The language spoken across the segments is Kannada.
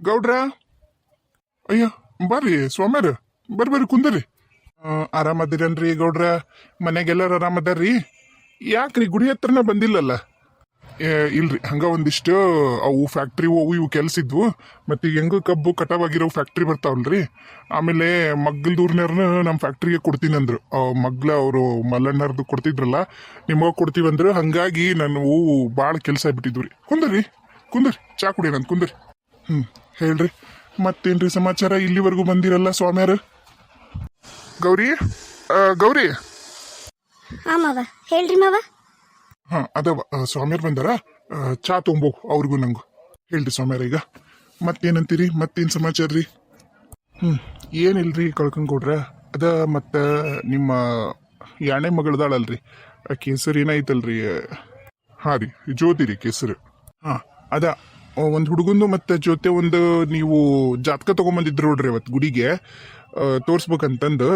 ಗೌಡ್ರ? ಅಯ್ಯ ಬರ್ರಿ ಸ್ವಾಮ್ಯಾರ ಬರ್ರಿ ಕುಂದರಿ. ಆರಾಮದಿರನ್ರಿ ಗೌಡ್ರ? ಮನೆಗೆಲ್ಲರೂ ಆರಾಮದಾರ್ರಿ? ಯಾಕ್ರಿ ಗುಡಿ ಹತ್ರನ ಬಂದಿಲ್ಲಲ್ಲ? ಏ, ಇಲ್ರಿ ಹಂಗ ಒಂದಿಷ್ಟು ಅವು ಫ್ಯಾಕ್ಟ್ರಿ ಅವು ಇವು ಕೆಲ್ಸಿದ್ವು ಮತ್ತೆ ಈಗ ಹೆಂಗ ಕಬ್ಬು ಕಟಾವಾಗಿರೋ ಫ್ಯಾಕ್ಟ್ರಿ ಬರ್ತಾವಲ್ರಿ. ಆಮೇಲೆ ಮಗ್ಗಲ್ದೂರ್ನವ್ರನ್ನ ನಮ್ಮ ಫ್ಯಾಕ್ಟ್ರಿಗೆ ಕೊಡ್ತೀನಿ ಅಂದ್ರು ಆ ಮಗ್ಲ ಅವರು ಮಲ್ಲಣ್ಣರ್ದು ಕೊಡ್ತಿದ್ರಲ್ಲ ನಿಮಗೆ ಕೊಡ್ತೀವಂದ್ರು. ಹಂಗಾಗಿ ನಾನು ಹೂವು ಭಾಳ ಕೆಲಸ ಆಗ್ಬಿಟ್ಟಿದ್ವು ರೀ. ಕುಂದರಿ ಕುಂದರಿ ಚಾ ಕುಡಿಯೋಣ ಕುಂದರಿ. ಹ್ಮ್. ಹೇಳ್ರಿ. ಮತ್ತೇನ್ರಿ ಸಮಾಚಾರ? ಇಲ್ಲಿವರೆಗೂ ಬಂದಿರಲ್ಲ ಸ್ವಾಮ್ಯಾರ? ಗೌರಿ? ಗೌರಿ? ಹಾ ಮಾವ. ಹೇಳ್ರಿ ಮಾವ. ಹಾ ಅದವ ಸ್ವಾಮ್ಯಾರ ಬಂದಾರ? ಚಾ ತೊಂಬೋ ಅವ್ರಿಗೂ ನಂಗು. ಹೇಳ್ರಿ ಸ್ವಾಮ್ಯಾರ ಈಗ. ಮತ್ತೇನಂತೀರಿ? ಮತ್ತೇನು ಸಮಾಚಾರ ರೀ? ಹ್ಮ್ ಏನಿಲ್ರಿ ಕಳ್ಕೊಂಡ್ಕೊಡ್ರ ಅದ ಮತ್ತ ನಿಮ್ಮ ಯಾಣೆ ಮಗಳದಾಳಲ್ರಿ. ಕೇಸರಿ ಏನೈತಲ್ರಿ ಹಾ ರೀ ಜ್ಯೋತಿ ರೀ ಕೇಸರಿ. ಹಾಂ ಅದ ಒಂದು ಹುಡುಗಂದು ಮತ್ತೆ ಜೊತೆ ಒಂದು ನೀವು ಜಾತಕ ತಗೊಂಬಂದಿದ್ರು ನೋಡ್ರಿ ಅವತ್ತು ಗುಡಿಗೆ. ತೋರಿಸ್ಬೇಕಂತಂದು.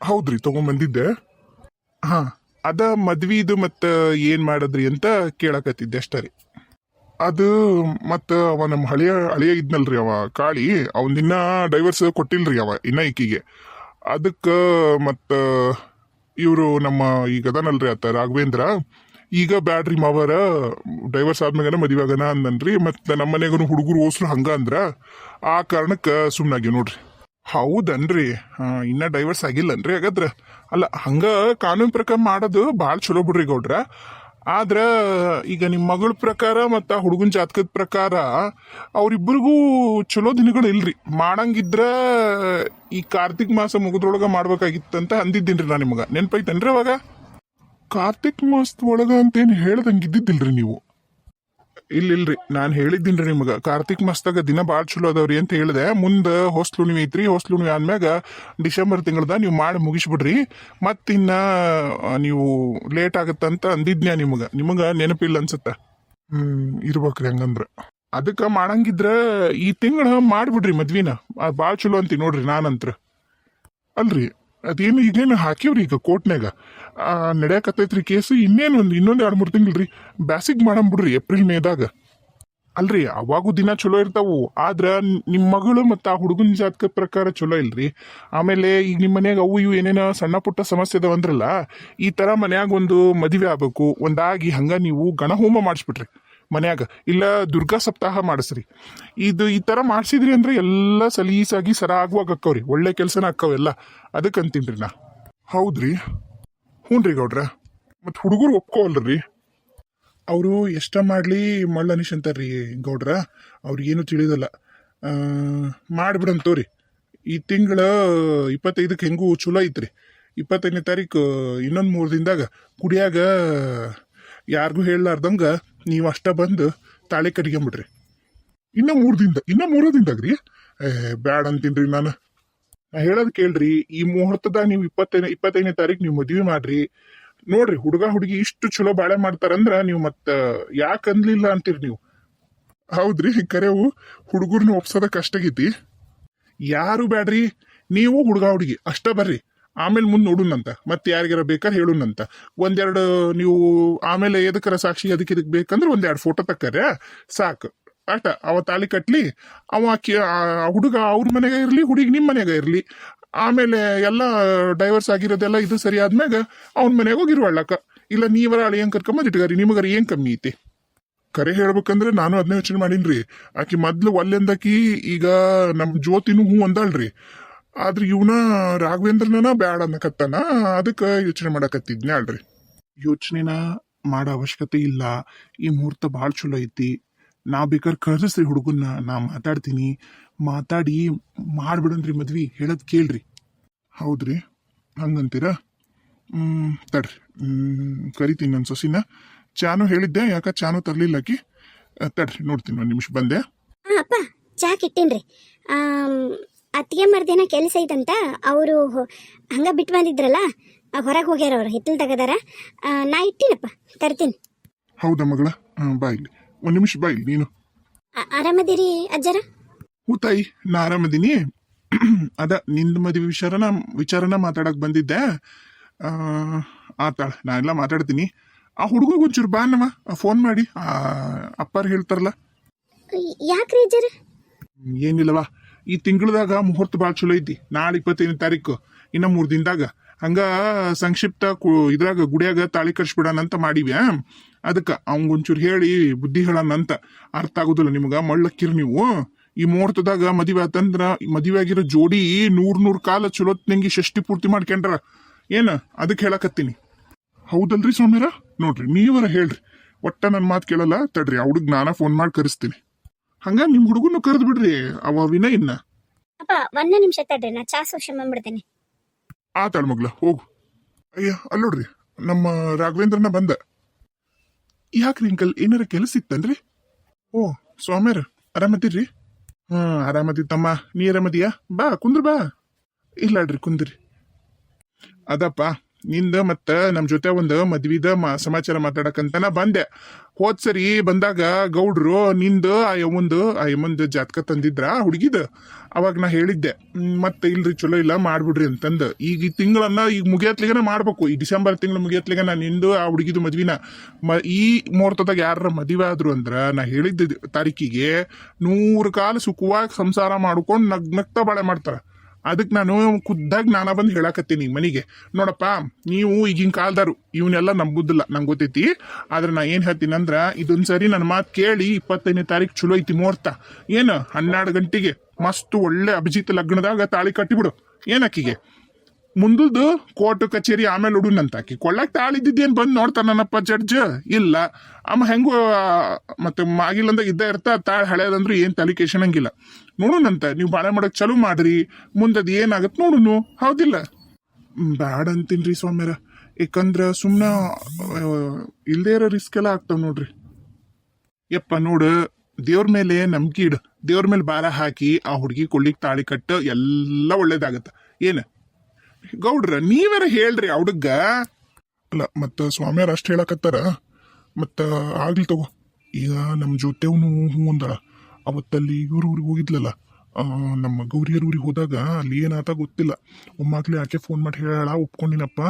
ಹೌದ್ರಿ, ತಗೊಂಬಂದಿದ್ದೆ. ಹಾಂ, ಅದ ಮದ್ವಿದು ಮತ್ತು ಏನು ಮಾಡದ್ರಿ ಅಂತ ಕೇಳಕತ್ತಿದ್ದೆ ಅಷ್ಟೇ ರೀ. ಅದು ಮತ್ತು ಅವ ನಮ್ಮ ಹಳೆಯ ಹಳೆಯ ಇದ್ನಲ್ರಿ ಅವ ಕಾಳಿ ಅವನಿನ್ನ ಡೈವರ್ಸ್ ಕೊಟ್ಟಿಲ್ರಿ ಅವ ಇನ್ನ ಈಕಿಗೆ. ಅದಕ್ಕೆ ಮತ್ತು ಇವರು ನಮ್ಮ ಈಗ ಅದನಲ್ರಿ ಆತ ರಾಘವೇಂದ್ರ. ಈಗ ಬ್ಯಾಡ್ರಿ ಮಾವರ ಡೈವರ್ಸ್ ಆದ್ಮ್ಯಾಗನ ಮದುವೆ ಆಗನ ಅಂದನ್ರಿ ಮತ್ತು ನಮ್ಮ ಮನೆಗೂ ಹುಡುಗರು ಓಸ್ರು ಹಂಗ ಅಂದ್ರ, ಆ ಕಾರಣಕ್ಕೆ ಸುಮ್ನಾಗಿ ನೋಡ್ರಿ. ಹೌದನ್ರಿ. ಇನ್ನ ಡೈವರ್ಸ್ ಆಗಿಲ್ಲನ್ರಿ ಹಾಗಾದ್ರ. ಅಲ್ಲ, ಹಂಗ ಕಾನೂನು ಪ್ರಕಾರ ಮಾಡೋದು ಭಾಳ ಚಲೋ ಬಿಡ್ರಿ ಗೌಡ್ರ. ಆದ್ರ, ಈಗ ನಿಮ್ಮ ಮಗಳ ಪ್ರಕಾರ ಮತ್ತ ಹುಡುಗನ ಜಾತಕದ ಪ್ರಕಾರ ಅವರಿಬ್ಬರಿಗೂ ಚಲೋ ದಿನಗಳು ಇಲ್ರಿ. ಮಾಡಂಗಿದ್ರ ಈ ಕಾರ್ತಿಕ್ ಮಾಸ ಮುಗಿದ್ರೊಳಗ ಮಾಡ್ಬೇಕಾಗಿತ್ತಂತ ಅಂದಿದ್ದೀನ್ರಿ ನಾ ನಿಮಗ. ನೆನ್ಪೈತನ್ರಿ ಅವಾಗ? ಕಾರ್ತಿಕ್ ಮಾಸದ ಒಳಗ ಅಂತೇನು ಹೇಳ್ದಂಗೆ ಇದ್ದಿದ್ದಿಲ್ರಿ ನೀವು? ಇಲ್ಲ ಇಲ್ರಿ. ನಾನು ಹೇಳಿದ್ದೀನ್ರಿ ನಿಮಗೆ. ಕಾರ್ತಿಕ್ ಮಾಸದಾಗ ದಿನ ಭಾಳ ಚಲೋ ಅದಾವ್ರಿ ಅಂತ ಹೇಳಿದೆ. ಮುಂದೆ ಹೊಸ್ಲುಣಿವಿ ಐತ್ರಿ. ಹೊಸ್ಲುಣಿವಿ ಆದ್ಮ್ಯಾಗ ಡಿಸೆಂಬರ್ ತಿಂಗಳದ ನೀವು ಮಾಡಿ ಮುಗಿಸ್ಬಿಡ್ರಿ. ಮತ್ತಿನ್ನ ಇನ್ನ ನೀವು ಲೇಟ್ ಆಗತ್ತಂತ ಅಂದಿದ್ನ್ಯಾ ನಿಮ್ಗೆ? ನಿಮಗೆ ನೆನಪಿಲ್ಲ ಅನ್ಸತ್ತ? ಹ್ಮ್ ಇರ್ಬೇಕ್ರಿ ಹಂಗಂದ್ರೆ. ಅದಕ್ಕೆ ಮಾಡಂಗಿದ್ರ ಈ ತಿಂಗಳ ಮಾಡಿಬಿಡ್ರಿ ಮದ್ವಿನ. ಭಾಳ ಚಲೋ ಅಂತೀನಿ ನೋಡ್ರಿ ನಾನಂತ್ರ. ಅಲ್ರಿ. ಅದೇನು ಇದೇನು ಹಾಕಿವ್ರಿ ಈಗ ಕೋರ್ಟ್ನಾಗ ನಡೆಯಕತ್ತೈತ್ರಿ ಕೇಸು ಇನ್ನೇನು ಒಂದು ಇನ್ನೊಂದು ಎರಡು ಮೂರು ತಿಂಗಳು ರೀ ಬ್ಯಾಸಿಗೆ ಮಾಡಂಬಿಡ್ರಿ ಏಪ್ರಿಲ್ ಮೇದಾಗ. ಅಲ್ರಿ, ಅವಾಗೂ ದಿನ ಚಲೋ ಇರ್ತಾವು. ಆದ್ರೆ ನಿಮ್ಮ ಮಗಳು ಮತ್ತು ಆ ಹುಡುಗನ ಜಾತಕ ಪ್ರಕಾರ ಚಲೋ ಇಲ್ರಿ. ಆಮೇಲೆ ಈಗ ನಿಮ್ಮ ಮನೆಯಾಗ ಅವು ಇವು ಏನೇನೋ ಸಣ್ಣ ಪುಟ್ಟ ಸಮಸ್ಯೆ ಅದಾವ ಈ ಥರ ಮನ್ಯಾಗ ಒಂದು ಮದುವೆ ಆಗ್ಬೇಕು. ಒಂದಾಗಿ ಹಂಗೆ ನೀವು ಗಣಹೋಮ ಮಾಡಿಸ್ಬಿಟ್ರಿ. ಮನ್ಯಾಗ. ಇಲ್ಲ, ದುರ್ಗಾ ಸಪ್ತಾಹ ಮಾಡಿಸ್ರಿ. ಇದು ಈ ಥರ ಮಾಡಿಸಿದ್ರಿ ಅಂದ್ರೆ ಎಲ್ಲ ಸಲೀಸಾಗಿ ಸರ ಆಗುವಾಗ ಅಕ್ಕವ್ರಿ ಒಳ್ಳೆ ಕೆಲಸನ ಅಕ್ಕವೆಲ್ಲ ಅದಕ್ಕೆ ಅಂತೀನಿ ರೀ ನಾ. ಹೌದ್ರಿ. ರೀ ಗೌಡ್ರ. ಮತ್ತು ಹುಡುಗರು ಒಪ್ಕೋವಲ್ರಿ. ಅವರು ಎಷ್ಟ ಮಾಡಲಿ ಮಳ್ಳನಿಶ್ ಅಂತಾರ್ರಿ ಗೌಡ್ರ. ಅವ್ರಿಗೇನು ತಿಳಿಯೋದಲ್ಲ ಮಾಡಿಬಿಡಂತವ್ರಿ ಈ ತಿಂಗಳ ಇಪ್ಪತ್ತೈದಕ್ಕೆ ಹೆಂಗೂ ಚಲೋ ಐತ್ರಿ. ಇಪ್ಪತ್ತೈದನೇ ತಾರೀಕು, ಇನ್ನೊಂದು ಮೂರು ದಿನದಾಗ ಕುಡಿಯಾಗ ಯಾರಿಗೂ ಹೇಳಲಾರ್ದಂಗ ನೀವು ಅಷ್ಟ ಬಂದು ತಾಳಿ ಕಟ್ಕೊಂಬಿಡ್ರಿ. ಇನ್ನ ಮೂರು ದಿನದ ಇನ್ನ ಮೂರು ದಿನದಾಗ ರೀ ಬ್ಯಾಡ ಅಂತೀನ್ರಿ ನಾನು. ನಾ ಹೇಳೋದು ಕೇಳ್ರಿ, ಈ ಮುಹೂರ್ತದಾಗ ನೀವು ಇಪ್ಪತ್ತೈದು ಇಪ್ಪತ್ತೈದನೇ ತಾರೀಕು ನೀವು ಮದುವೆ ಮಾಡ್ರಿ. ನೋಡ್ರಿ, ಹುಡುಗ, ಹುಡುಗಿ ಇಷ್ಟು ಚಲೋ ಬಾಳೆ ಮಾಡ್ತಾರಂದ್ರ ನೀವು ಮತ್ತೆ, ಯಾಕೆ ಅನ್ಲಿಲ್ಲ ಅಂತೀರಿ ನೀವು? ಹೌದ್ರಿ, ಕರೆವು, ಹುಡುಗರ್ನ ಒಪ್ಸೋದ ಕಷ್ಟ ಆಗೈತಿ ಯಾರು ಬ್ಯಾಡ್ರಿ? ನೀವು ಹುಡುಗ, ಹುಡುಗಿ, ಅಷ್ಟ ಬರ್ರಿ. ಆಮೇಲೆ ಮುಂದೆ ನೋಡುನಂತ, ಮತ್ತೆ ಯಾರಿಗಾರ ಬೇಕಾದ್ರೆ ಹೇಳುನಂತ. ಒಂದೆರಡು ನೀವು ಆಮೇಲೆ ಎದಕ್ಕರ ಸಾಕ್ಷಿ ಅದಕ್ಕೆ ಇದಕ್ಕೆ ಬೇಕಂದ್ರೆ ಒಂದೆರಡು ಫೋಟೋ ತಕ್ಕರೆ. ಸಾಕು. ಆಟ ಅವ ತಾಳಿ ಕಟ್ಲಿ, ಅವ ಹುಡುಗ ಅವ್ರ ಮನೆಗೆ ಇರಲಿ, ಹುಡುಗಿ ನಿಮ್ಮ ಮನೆಗೆ ಇರಲಿ. ಆಮೇಲೆ ಎಲ್ಲ ಡೈವರ್ಸ್ ಆಗಿರೋದೆಲ್ಲ ಇದು ಸರಿ ಆದ್ಮ್ಯಾಗ ಅವ್ನ ಮನೆಗೆ ಹೋಗಿರುವಳ್ಳಕ್ಕ ಇಲ್ಲ ನೀವರ ಅಳಿ ಹೆಂಗೆ ಕರ್ಕೊಂಬಂದು ಇಟ್ಗಾರಿ, ನಿಮಗರ ಏನು ಕಮ್ಮಿ ಐತಿ? ಕರೆ ಹೇಳ್ಬೇಕಂದ್ರೆ ನಾನು ಅದನ್ನ ಯೋಚನೆ ರೀ ಆಕಿ ಮೊದ್ಲು ಒಲ್ಲೆಂದಾಕಿ ಈಗ ನಮ್ಮ ಜ್ಯೋತಿನೂ ಹೂ ಅಂದಾಳ್ರಿ. ಆದ್ರೆ ಇವನ ರಾಘವೇಂದ್ರನ ಬ್ಯಾಡ ಅನ್ನಕತ್ತಾನ? ಅದಕ್ಕೆ ಯೋಚನೆ ಮಾಡಕತ್ತಿದ್ನೆ ಅಲ್ರಿ. ಯೋಚನೆನ ಮಾಡೋ ಅವಶ್ಯಕತೆ ಇಲ್ಲ. ಈ ಮುಹೂರ್ತ ಭಾಳ ಚಲೋ ಐತಿ. ನಾ ಬೇಕಾದ್ರೆ ಕಳಿಸ್ರಿ ಹುಡುಗನ್ನ. ನಾ ಮಾತಾಡ್ತೀನಿ. ಮಾತಾಡಿ ಮಾಡ್ಬಿಡನ್ರಿ ಮದ್ವಿ. ಹೇಳೋದು ಕೇಳ್ರಿ. ಹೌದ್ರಿ. ಹಂಗಂತೀರಾ? ಹ್ಮ್ ತಡ್ರಿ. ಹ್ಮ್ ಕರಿತೀನಿ ನನ್ನ ಸೊಸಿನ. ಚಾನು ಹೇಳಿದ್ದೆ ಯಾಕ ಚಾನು ತರ್ಲಿಲ್ಲ ಅಕ್ಕಿ ತಡ್ರಿ ನೋಡ್ತೀನಿ ಒಂದು ನಿಮಿಷ ಬಂದೆ. ಚಾ ಇಟ್ಟಿನ್ರಿ ಅತ್ತಿಗೆ ಮರ್ದೇನ ಕೆಲಸ ಐತಂತ ಅವರು ಹಂಗ ಬಿಟ್ಟು ಬಂದಿದ್ರಲ್ಲ ಹೊರಗೆ ಹೋಗ್ಯಾರ ಅವ್ರು ಹಿತ್ತಲ್ ತಗದಾರ. ನಾ ಇಟ್ಟಿನಪ್ಪ ತರ್ತೀನಿ. ಹೌದಾ ಮಗಳ? ಬಾಯಿಲಿ ಒಂದು ನಿಮಿಷ ಬಾಯಿಲಿ ನೀನು. ಆರಾಮದಿರಿ ಅಜ್ಜರ? ಹೂ ತಾಯಿ ನಾ ಆರಾಮದೀನಿ. ಅದ ನಿಂದ ಮದುವೆ ವಿಚಾರನ ವಿಚಾರನ ಮಾತಾಡಕ್ ಬಂದಿದ್ದೆ. ಆತಾಳ ನಾ ಎಲ್ಲ ಮಾತಾಡ್ತೀನಿ. ಆ ಹುಡುಗ ಒಂಚೂರು ಬಾ ನಮ್ಮ ಫೋನ್ ಮಾಡಿ. ಅಪ್ಪಾರು ಹೇಳ್ತಾರಲ್ಲ. ಯಾಕ್ರಿ ಅಜ್ಜರ? ಏನಿಲ್ಲವಾ ಈ ತಿಂಗಳದಾಗ ಮುಹೂರ್ತ ಭಾಳ ಚಲೋ ಐತಿ. ನಾಳೆ ಇಪ್ಪತ್ತೈದನೇ ತಾರೀಕು. ಇನ್ನ ಮೂರು ದಿನದಾಗ. ಹಂಗ ಸಂಕ್ಷಿಪ್ತ ಇದ್ರಾಗ ಗುಡಿಯಾಗ ತಾಳಿ ಕಟ್ಸ್ಬಿಡೋಣ ಅಂತ ಮಾಡಿವ್ಯಾ ಅದಕ್ಕೆ ಅವಂಗೊಂಚೂರು ಹೇಳಿ ಬುದ್ಧಿ ಹೇಳೋಣ ಅಂತ. ಅರ್ಥ ಆಗೋದಿಲ್ಲ ನಿಮ್ಗೆ, ಮಳ್ಳಕ್ಕಿರಿ ನೀವು. ಈ ಮುಹೂರ್ತದಾಗ ಮದುವೆ ಆತಂದ್ರ, ಮದುವೆ ಆಗಿರೋ ಜೋಡಿ ನೂರು ನೂರು ಕಾಲ ಚಲೋತ್ನಂಗೆ ಷಷ್ಟಿ ಪೂರ್ತಿ ಮಾಡ್ಕೊಂಡ್ರ. ಏನು? ಅದಕ್ಕೆ ಹೇಳಕತ್ತೀನಿ. ಹೌದಲ್ರಿ ಸ್ವಾಮಿರ ನೋಡ್ರಿ, ನೀವರ ಹೇಳ್ರಿ. ಒಟ್ಟ ನನ್ನ ಮಾತು ಕೇಳಲ್ಲ, ತಡ್ರಿ ಅವ್ರಿಗೆ ನಾನ ಫೋನ್ ಮಾಡಿ ಕರೆಸ್ತೀನಿ. ಹಂಗ ನಿಮ್ ಹುಡುಗನು ಕರೆದು ಬಿಡ್ರಿ. ಅವ ವಿನಯನ್ನ ಅಪ್ಪ ಒಂದ ನಿಮಿಷ ತಡ್ರಿ ನಾ ಚಾ ಸೋಶ ಮಾಡ್ಬಿಡ್ತೇನೆ ಆತಾಳ ಮಗ್ಲ ಹೋಗು. ಅಯ್ಯ ಅಲ್ಲೋಡ್ರಿ ನಮ್ಮ ರಾಘವೇಂದ್ರನ ಬಂದ. ಯಾಕ್ರಿ ಅಂಕಲ್ ಏನಾರ ಕೆಲಸ ಇತ್ತನ್ರಿ? ಓ ಸ್ವಾಮ್ಯಾರ ಆರಾಮದಿರ್ರಿ? ಹ್ಮ್ ಆರಾಮದಿ ತಮ್ಮ ನೀ ಆರಾಮದಿಯಾ? ಬಾ ಕುಂದ್ರ ಬಾ. ಇಲ್ಲಾಡ್ರಿ ಕುಂದ್ರಿ. ಅದಪ್ಪ ನಿಂದ ಮತ್ತ ನಮ್ಮ ಜೊತೆ ಒಂದು ಮದ್ವಿದ ಸಮಾಚಾರ ಮಾತಾಡಕಂತ ನಾ ಬಂದೆ. ಹೋದ್ ಸರಿ ಬಂದಾಗ ಗೌಡ್ರು ನಿಂದು ಆ ಯಮ್ಮಂದು ಆ ಯಮ್ಮಂದು ಜಾತಕ ತಂದಿದ್ರ ಹುಡುಗಿದ. ಅವಾಗ ನಾ ಹೇಳಿದ್ದೆ ಮತ್ತೆ ಇಲ್ರಿ ಚಲೋ ಇಲ್ಲ ಮಾಡ್ಬಿಡ್ರಿ ಅಂತಂದು. ಈಗ ಈ ತಿಂಗಳನ್ನ ಈಗ ಮುಗಿಯತ್ಲಿಗನ ಮಾಡ್ಬೇಕು. ಈ ಡಿಸೆಂಬರ್ ತಿಂಗಳು ಮುಗಿಯತ್ಲಿಗ ನಾ ನಿಂದು ಆ ಹುಡುಗಿದು ಮದ್ವಿನ ಮ, ಈ ಮುಹೂರ್ತದಾಗ ಯಾರ ಮದುವೆ ಆದ್ರು ಅಂದ್ರೆ ನಾ ಹೇಳಿದ್ದ ತಾರೀಕಿಗೆ ನೂರು ಕಾಲ ಸುಖವಾಗಿ ಸಂಸಾರ ಮಾಡ್ಕೊಂಡು ನಗ್, ನಗ್ತಾ ಬಾಳೆ ಮಾಡ್ತಾರ. ಅದಕ್ಕೆ ನಾನು ಖುದ್ದಾಗಿ ನಾನು ಬಂದು ಹೇಳಕತ್ತೀನಿ ಮನೆಗೆ. ನೋಡಪ್ಪ, ನೀವು ಈಗಿನ ಕಾಲದಾರು ಇವನ್ನೆಲ್ಲ ನಂಬುದಿಲ್ಲ, ನಂಗೆ ಗೊತ್ತೈತಿ. ಆದ್ರೆ ನಾ ಏನು ಹೇಳ್ತೀನಿ ಅಂದ್ರೆ ಇದೊಂದು ಸರಿ ನನ್ನ ಮಾತು ಕೇಳಿ ಇಪ್ಪತ್ತೈದನೇ ತಾರೀಕು ಚಲೋ ಐತಿ ಮುಹೂರ್ತ. ಏನು ಹನ್ನೆರಡು ಗಂಟೆಗೆ ಮಸ್ತ್ ಒಳ್ಳೆ ಅಭಿಜಿತ್ ಲಗ್ನದಾಗ ತಾಳಿ ಕಟ್ಟಿಬಿಡು. ಏನಕ್ಕಿಗೆ ಮುಂದದ್ದು ಕೋರ್ಟ್ ಕಚೇರಿ ಆಮೇಲೆ ಉಡುನಂತ ಆಕಿ ಕೊಳ್ಳಕ್ ತಾಳಿದ್ದೇನ್ ಬಂದು ನೋಡ್ತಾನಪ್ಪ ಜಡ್ಜ್? ಇಲ್ಲ. ಅಮ್ಮ ಹೆಂಗು ಮತ್ತೆ ಮಾಗಿಲ್ಲಂದಾಗ ಇದ್ದ ಇರ್ತಾ ತಾಳ್ ಹಳೇದಂದ್ರು ಏನು ತಲೆ ಹಂಗಿಲ್ಲ ನೋಡೋಣಂತ ನೀವು ಬಾಳೆ ಮಾಡಕ್ ಚಲು ಮಾಡ್ರಿ. ಮುಂದದು ಏನಾಗತ್ ನೋಡುನು. ಹೌದಿಲ್ಲ. ಬ್ಯಾಡ ಅಂತೀನ್ರಿ ಸ್ವಾಮ್ಯಾರ. ಯಾಕಂದ್ರ ಸುಮ್ಮನೆ ಇಲ್ಲದೇ ಇರೋ ರಿಸ್ಕ್ ಎಲ್ಲ ಆಗ್ತಾವ ನೋಡ್ರಿ. ಯಪ್ಪ ನೋಡು, ದೇವ್ರ ಮೇಲೆ ನಂಬಿಕೆ ಇಡು. ದೇವ್ರ ಮೇಲೆ ಭಾರ ಹಾಕಿ ಆ ಹುಡುಗಿ ಕೊಳ್ಳಿಗೆ ತಾಳಿ ಕಟ್ಟು ಎಲ್ಲ ಒಳ್ಳೇದಾಗತ್ತ. ಏನ? ಗೌಡ್ರ ನೀವೇರ ಹೇಳ್ರಿ ಹುಡುಗ? ಅಲ್ಲ, ಮತ್ತ ಸ್ವಾಮಿಯರ್ ಅಷ್ಟು ಹೇಳಕತ್ತಾರ. ಮತ್ತ ಆಗ್ಲಿ ತಗೋ. ಈಗ ನಮ್ಮ ಜೊತೆವನು ಹ್ಞೂ ಅಂದಳ. ಅವತ್ತಲ್ಲಿ ಇವ್ರ ಊರಿಗೆ ಹೋಗಿದ್ಲಲ್ಲ ನಮ್ಮ ಗೌರಿಯರ್ ಊರಿಗೆ ಹೋದಾಗ ಅಲ್ಲಿ ಏನಾತ ಗೊತ್ತಿಲ್ಲ. ಒಮ್ಮಾಗ್ಲಿ ಆಕೆ ಫೋನ್ ಮಾಡಿ ಹೇಳ ಒಪ್ಕೊಂಡಿನಪ್ಪ.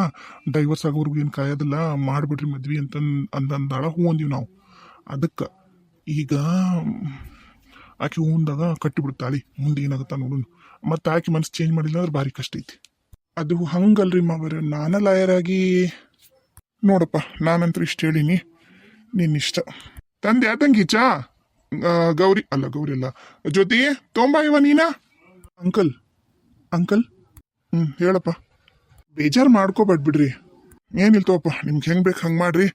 ಡೈವರ್ಸ್ ಆಗೋರ್ಗು ಏನು ಕಾಯೋದಿಲ್ಲ, ಮಾಡ್ಬಿಡ್ರಿ ಮದ್ವಿ ಅಂತ ಅಂದ ಅಂದಾಳ ಹ್ಞೂ ಅಂದೀವಿ ನಾವು. ಅದಕ್ಕೆ ಈಗ ಆಕೆ ಹೂ ಅಂದಾಗ ಕಟ್ಟಿಬಿಡ್ತಾಳಿ ಮುಂದೆ ಏನಾಗುತ್ತಾ ನೋಡೋಣ. ಮತ್ತೆ ಆಕೆ ಮನಸ್ಸು ಚೇಂಜ್ ಮಾಡಿಲ್ಲ ಅಂದ್ರೆ ಭಾರಿ ಕಷ್ಟ ಐತಿ. ಅದು ಹಂಗಲ್ರಿ ಮಾವರ ನಾನು ಲಾಯರ್ ಆಗಿ ನೋಡಪ್ಪ, ನಾನಂತೂ ಇಷ್ಟು ಹೇಳೀನಿ. ನಿನ್ನ ಇಷ್ಟ. ತಂದೆ ತಂಗಿ ಚಾ ಗೌರಿ. ಅಲ್ಲ ಗೌರಿ ಅಲ್ಲ. ಜ್ಯೋತಿ, ತೊಂಬ ಇವ ನೀನಾ? Uncle uncle? ಹ್ಞೂ ಹೇಳಪ್ಪ. ಬೇಜಾರು ಮಾಡ್ಕೋಬೇಡ ಬಿಡ್ರಿ. ಏನಿಲ್ಲ ತೋಪ್ಪ ನಿಮ್ಗೆ ಹೆಂಗೆ ಬೇಕು ಹಂಗೆ ಮಾಡ್ರಿ.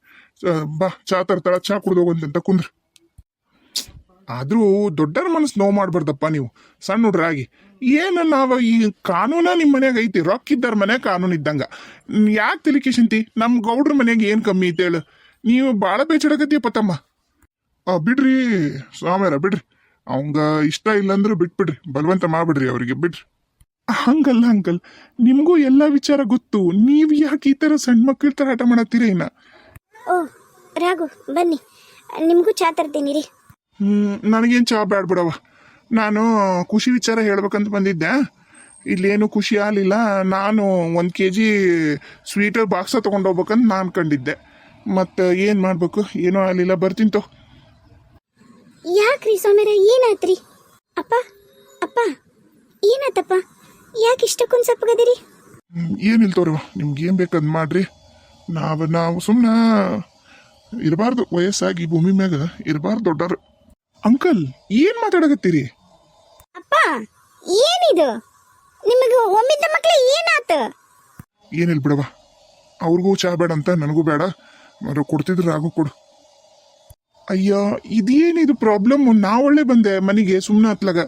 ಬಾ, ಚಾ ತರ್ತಾಳ, ಚಾ ಕುಡ್ದು ಅಂತ ಕುಂದ್ರಿ. ಆದ್ರೂ ದೊಡ್ಡರ ಮನಸ್ಸು ನೋವು ಮಾಡಬಾರ್ದಪ್ಪ ನೀವು. ಸಣ್ಣ ಹುಡ್ರಾಗಿ ಏನು ನಾವು ಈ ಕಾನೂನ ನಿಮ್ಮ ಮನ್ಯಾಗ ಐತಿ? ರೊಕ್ಕ ಇದ್ದಾರ ಮನೆ ಕಾನೂನು ಇದ್ದಂಗೆ. ಯಾಕೆ ತಲಿಕೇಶಂತಿ ನಮ್ಮ ಗೌಡ್ರ ಮನೆಗೆ ಏನು ಕಮ್ಮಿ ಐತೆ ಹೇಳು. ನೀವು ಭಾಳ ಬೇಜಾಡಕತ್ತೀಯಪ್ಪ ತಮ್ಮ. ಬಿಡ್ರಿ ಸ್ವಾಮ್ಯಾರ ಬಿಡ್ರಿ. ಅವಂಗ ಇಷ್ಟ ಇಲ್ಲಂದ್ರೆ ಬಿಟ್ಬಿಡ್ರಿ. ಬಲವಂತ ಮಾಡ್ಬಿಡ್ರಿ ಅವರಿಗೆ, ಬಿಡ್ರಿ. ಹಂಗಲ್ಲ ಅಂಕಲ್ ನಿಮಗೂ ಎಲ್ಲ ವಿಚಾರ ಗೊತ್ತು. ನೀವು ಯಾಕೆ ಈ ಥರ ಸಣ್ಣ ಮಕ್ಕಳ ಥರ ಆಟ ಮಾಡತ್ತೀರ ಇನ್ನ? ಓ, ರಾಘು, ಬನ್ನಿ. ನಿಮಗೂ ಚಾ ತರ್ತೀನಿ ರೀ. ನನಗೇನು ಚಾ ಬ್ಯಾಡ ಬಿಡವ ನಾನು ಖುಷಿ ವಿಚಾರ ಹೇಳ್ಬೇಕಂತ ಬಂದಿದ್ದೆ. ಇಲ್ಲೇನು ಖುಷಿ ಆಗಲಿಲ್ಲ. ನಾನು ಒಂದು ಕೆ ಜಿ ಸ್ವೀಟ್ ಬಾಕ್ಸ ತೊಗೊಂಡೋಗ್ಬೇಕಂತ ನಾನು ಕಂಡಿದ್ದೆ. ಮತ್ತು ಏನು ಮಾಡಬೇಕು? ಏನೂ ಆಗಲಿಲ್ಲ. ಬರ್ತೀನಿ ತೋ. ಯಾಕ್ರಿ ಸೋಮ್ಯರ? ಏನಾತ್ರಿ? ಅಪ್ಪ ಅಪ್ಪ ಏನಾತಪ್ಪ? ಯಾಕೆ ಇಷ್ಟಕ್ಕೊಂದು ಸಪ್ಪಗದಿರಿ ಏನಿಲ್ಲ ತೋರವ ನಿಮ್ಗೆ ಏನು ಬೇಕಂದ್ ಮಾಡ್ರಿ. ನಾವು ನಾವು ಸುಮ್ಮನೆ ಇರಬಾರ್ದು. ವಯಸ್ಸಾಗಿ ಭೂಮಿ ಮ್ಯಾಗ ಇರಬಾರ್ದು ದೊಡ್ಡರು. ಅಂಕಲ್ ಏನು ಮಾತಾಡಕತ್ತೀರಿ? ಅಪ್ಪ ಏನಿದು? ನಿಮಗೆ ಒಮ್ಮಿದ್ದ ಮಕ್ಕಳು ಏನಾತ? ಏನಿಲ್ಲ ಬಿಡವ ಅವ್ರಿಗೂ ಚಾ ಬೇಡ ಅಂತ ನನಗೂ ಬೇಡ. ಮರ ಕೊಡ್ತಿದ್ರು ಆಗು ಕೊಡು. ಅಯ್ಯ ಇದೇನಿದು ಪ್ರಾಬ್ಲಮ್ ನಾ ಒಳ್ಳೆ ಬಂದೆ ಮನೆಗೆ ಸುಮ್ಮನೆ ಹತ್ಲಾಗ.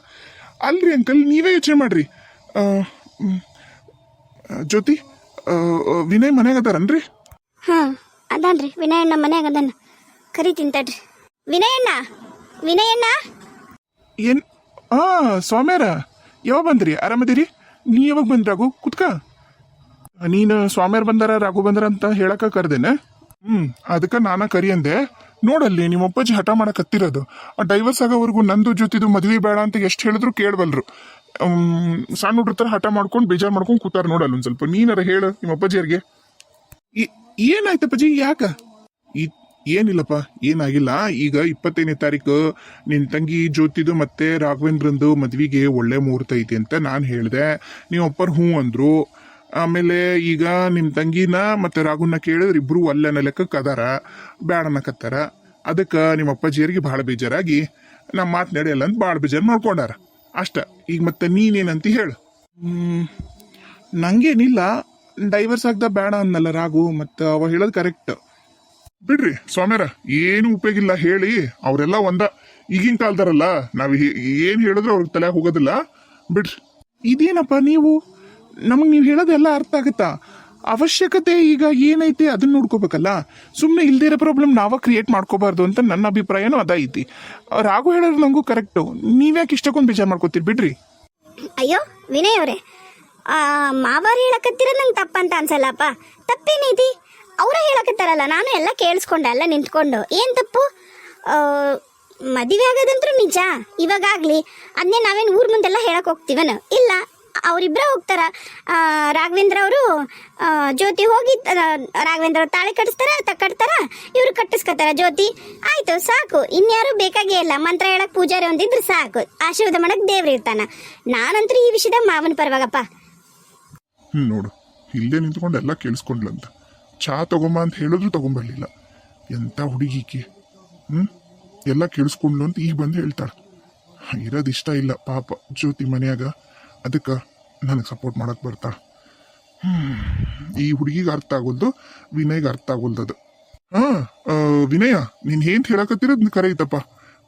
ಅಲ್ರಿ ಅಂಕಲ್ ನೀವೇ ಯೋಚನೆ ಮಾಡ್ರಿ. ಆ, ಮ್, ಆ, ಜ್ಯೋತಿ ಆ, ಆ, ವಿನಯ್ ಮನೆಗೆ ಅದಾರನ್ರಿ? ಹಾಂ ಅದಾನ್ರಿ. ವಿನಯಣ್ಣ ಮನ್ಯಾಗ ಅದಾನ. ಕರಿತೀನಿ ತಡ್ರಿ. ವಿನಯಣ್ಣ ವಿನಯಣ್ಣ? ಏನ್? ಆ, ಸ್ವಾಮ್ಯಾರ. ಯಾವಾಗ ಬಂದ್ರಿ? ಆರಾಮದಿರಿ? ನೀ ಯಾವಾಗ ಬಂದ್ ರಾಘು? ಕುತ್ಕ. ನೀನು ಸ್ವಾಮ್ಯಾರ್ ಬಂದಾರ, ರಾಘು ಬಂದಾರ ಅಂತ ಹೇಳಕ ಕರ್ದೇನೆ? ಹ್ಮ್, ಅದಕ್ಕೆ ನಾನ ಕರಿ ಅಂದೆ. ನೋಡಲ್ಲಿ, ನಿಮ್ಮ ಅಪ್ಪಾಜಿ ಹಠ ಮಾಡಕತ್ತಿರೋದು ಆ ಡೈವರ್ಸ್ ಆಗೋವರೆಗೂ ನಂದು ಜೊತೆದು ಮದ್ವೆ ಬೇಡ ಅಂತ ಎಷ್ಟು ಹೇಳಿದ್ರು ಕೇಳಬಲ್ರು ಸಣ್ಣ ಹುಡ್ರ ಥರ ಹಠ ಮಾಡ್ಕೊಂಡು ಬೇಜಾರು ಮಾಡ್ಕೊಂಡು ಕೂತಾರ ನೋಡಲ್ಲ ಒಂದ್ ಸ್ವಲ್ಪ. ನೀನಾರ ಹೇಳು, ನಿಮ್ಮ ಅಪ್ಪಾಜಿಯರಿಗೆ ಏನಾಯ್ತಪ್ಪಾಜಿ? ಯಾಕ? ಏನಿಲ್ಲಪ್ಪ ಏನಾಗಿಲ್ಲ. ಈಗ ಇಪ್ಪತ್ತೈದನೇ ತಾರೀಕು ನಿನ್ನ ತಂಗಿ ಜ್ಯೋತಿದು ಮತ್ತು ರಾಘವೇಂದ್ರಂದು ಮದುವೆಗೆ ಒಳ್ಳೆ ಮುಹೂರ್ತ ಐತಿ ಅಂತ ನಾನು ಹೇಳಿದೆ. ನೀವೊಪ್ಪರ್ ಹ್ಞೂ ಅಂದರು. ಆಮೇಲೆ ಈಗ ನಿಮ್ಮ ತಂಗಿನ ಮತ್ತು ರಾಘುನ ಕೇಳಿದ್ರೆ ಇಬ್ಬರು ಅಲ್ಲನ ಲೆಕ್ಕಕ್ಕೆ ಅದಾರ ಬ್ಯಾಡನಕತ್ತಾರ ಅದಕ್ಕೆ ನಿಮ್ಮ ಅಪ್ಪಾಜಿಯರಿಗೆ ಭಾಳ ಬೇಜಾರಾಗಿ ನಮ್ಮ ಮಾತು ನಡೆಯಲ್ಲ ಅಂತ ಭಾಳ ಬೇಜಾರು ಮಾಡ್ಕೊಂಡಾರ. ಅಷ್ಟ ಈಗ ಮತ್ತೆ ನೀನೇನಂತ ಹೇಳು. ನನಗೇನಿಲ್ಲ ನಂಗೇನಿಲ್ಲ ಡೈವರ್ಸ್ ಆಗ್ದ ಬೇಡ ಅನ್ನಲ್ಲ ರಾಘು ಮತ್ತು ಅವ ಹೇಳೋದು ಕರೆಕ್ಟ್ ಬಿಡ್ರಿ, ಸ್ವಾಮ್ಯಾರ, ಏನು ಉಪಯೋಗ ಇಲ್ಲ ಹೇಳಿ, ಅವರೆಲ್ಲ ಒಂದ ಈಗಿನ ಕಾಲದಾರಲ್ಲ, ನಾವ್ ಏನ್ ಹೇಳಿದ್ರು ಅವ್ರಿಗೆ ತಲೆ ಹೋಗೋದಿಲ್ಲ, ಬಿಡ್ರಿ. ಇದೇನಪ್ಪ ನೀವು? ನಮಗೆ ನೀವು ಹೇಳೋದೆಲ್ಲ ಅರ್ಥ ಆಗುತ್ತಾ? ಅವಶ್ಯಕತೆ ಈಗ ಏನೈತೆ ಅದನ್ನ ನೋಡ್ಕೋಬೇಕಲ್ಲ? ಸುಮ್ಮನೆ ಇಲ್ದೇ ಇರೋ ಪ್ರಾಬ್ಲಮ್ ನಾವ ಕ್ರಿಯೇಟ್ ಮಾಡ್ಕೋಬಾರ್ದು ಅಂತ ನನ್ನ ಅಭಿಪ್ರಾಯನೂ ಅದೈತಿ ರಾಘು ಹೇಳೋದು ನಂಗೂ ಕರೆಕ್ಟು ನೀವ್ಯಾಕೆ ಇಷ್ಟಕ್ಕೊಂದು ಬೇಜಾರು ಮಾಡ್ಕೋತೀರಿ, ಬಿಡ್ರಿ. ಅಯ್ಯೋ, ವಿನಯ್ ಅವರೇ ಮಾವಾರು ಹೇಳಕತ್ತಿರ ನಂಗೆ ತಪ್ಪಂತ ಅನ್ಸಲ್ಲಪ್ಪ. ತಪ್ಪೇನೈತಿ? ಅವರ ಹೇಳಕತ್ತಾರಲ್ಲ ನಾನು ಎಲ್ಲ ಕೇಳಿಸ್ಕೊಂಡೆ, ಎಲ್ಲ ನಿಂತ್ಕೊಂಡು. ಏನು ತಪ್ಪು? ಮದುವೆ ಆಗೋದಂತೂ ನಿಜ, ಇವಾಗಾಗ್ಲಿ. ಅದನ್ನೇ ನಾವೇನು ಊರ ಮುಂದೆಲ್ಲ ಹೇಳಕ್ ಹೋಗ್ತೀವನ? ಇಲ್ಲ ಅವರಿಬ್ಬರ ಹೋಗ್ತಾರ. ರಾಘವೇಂದ್ರ ಅವರು ಜ್ಯೋತಿ ಹೋಗಿ ರಾಘವೇಂದ್ರ ಅವ್ರು ತಾಳಿ ಕಟ್ಟಿಸ್ತಾರ ಕಟ್ತಾರ, ಇವ್ರು ಕಟ್ಟಿಸ್ಕೊತಾರ ಜ್ಯೋತಿ. ಆಯ್ತು, ಸಾಕು. ಇನ್ಯಾರು ಬೇಕಾಗೇ ಇಲ್ಲ. ಮಂತ್ರ ಹೇಳಕ್ಕೆ ಪೂಜಾರಿ ಒಂದಿದ್ರೆ ಸಾಕು. ಆಶೀರ್ವಾದ ಮಾಡಕ್ ದೇವ್ರು ಇರ್ತಾನ. ನಾನಂತೂ ಈ ವಿಷಯದ ಮಾವನ ಪರವಾಗಪ್ಪ. ನೋಡು. ಇಲ್ಲೇ ನಿಂತ್ಕೊಂಡು ಎಲ್ಲ ಕೇಳಿಸ್ಕೊಂಡ್ಲಂತ. ಚಾ ತಗೊಂಬ ಅಂತ ಹೇಳಿದ್ರು ತಗೊಂಬರ್ಲಿಲ್ಲ. ಎಂತ ಹುಡುಗಿಕೆ ಹ್ಞೂ ಎಲ್ಲ ಕೇಳಿಸ್ಕೊಂಡ್ಲು ಅಂತ ಈಗ ಬಂದು ಹೇಳ್ತಾಳೆ. ಇರೋದು ಇಷ್ಟ ಇಲ್ಲ, ಪಾಪ, ಜ್ಯೋತಿ ಮನೆಯಾಗ. ಅದಕ್ಕೆ ನನಗೆ ಸಪೋರ್ಟ್ ಮಾಡಕ್ ಬರ್ತಾಳೆ ಈ ಹುಡುಗಿಗೆ ಅರ್ಥ ಆಗೋಲ್ದು, ವಿನಯ್ಗೆ ಅರ್ಥ ಆಗೋಲ್ದದು ಹಾ ವಿನಯ, ನೀನ್ ಹೆಂಡ್ತಿ ಹೇಳಕತ್ತಿರೋದ್ ಕರೆ ಐತಪ್ಪ.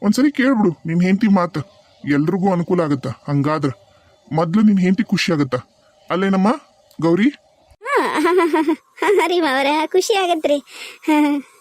ಒಂದ್ಸರಿ ಕೇಳ್ಬಿಡು ನಿನ್ನ ಹೆಂಡತಿ ಮಾತು. ಎಲ್ರಿಗೂ ಅನುಕೂಲ ಆಗುತ್ತಾ? ಹಂಗಾದ್ರ. ಮೊದ್ಲು ನಿನ್ನ ಹೆಂಡತಿ ಖುಷಿ ಆಗುತ್ತಾ? ಅಲ್ಲೇನಮ್ಮ? ಗೌರಿ? ರೀ ಮಾವರ ಖುಷಿ ಆಗತ್ರಿ.